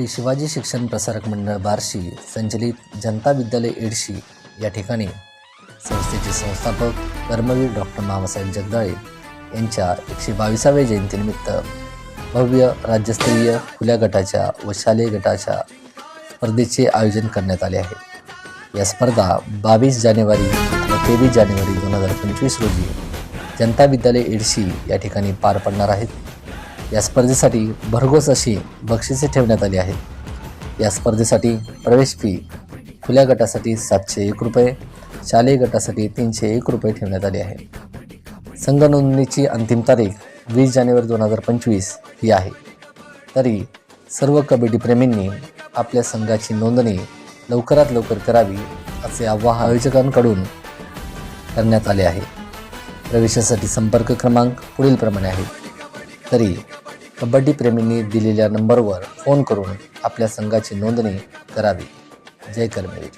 श्री शिवाजी शिक्षण प्रसारक मंडळ बार्शी संचलित जनता विद्यालय एडशी या ठिकाणी संस्थेचे संस्थापक कर्मवीर डॉक्टर मामासाहेब जगदाळे यांच्या एकशे बावीसाव्या जयंतीनिमित्त भव्य राज्यस्तरीय खुल्या गटाच्या व शालेय गटाच्या स्पर्धेचे आयोजन करण्यात आले आहे. या स्पर्धा बावीस जानेवारी व तेवीस जानेवारी दोन हजार पंचवीस रोजी जनता विद्यालय एडशी या ठिकाणी पार पडणार आहेत. या स्पर्धेसाठी भरघोस अशी बक्षिसे ठेवण्यात आली आहेत. या स्पर्धेसाठी प्रवेश फी खुल्या गटासाठी सातशे एक रुपये शालेय गटासाठी तीनशे एक रुपये ठेवण्यात आली आहे संघ नोंदणीची अंतिम तारीख वीस जानेवारी दोन हजार पंचवीस ही आहे. तरी सर्व कबड्डीप्रेमींनी आपल्या संघाची नोंदणी लवकरात लवकर करावी असे आवाहन आयोजकांकडून करण्यात आले आहे. प्रवेशासाठी संपर्क क्रमांक पुढीलप्रमाणे आहे. तरी कबड्डीप्रेमींनी दिलेल्या नंबरवर फोन करून आपल्या संघाची नोंदणी करावी. जय कर्मवीर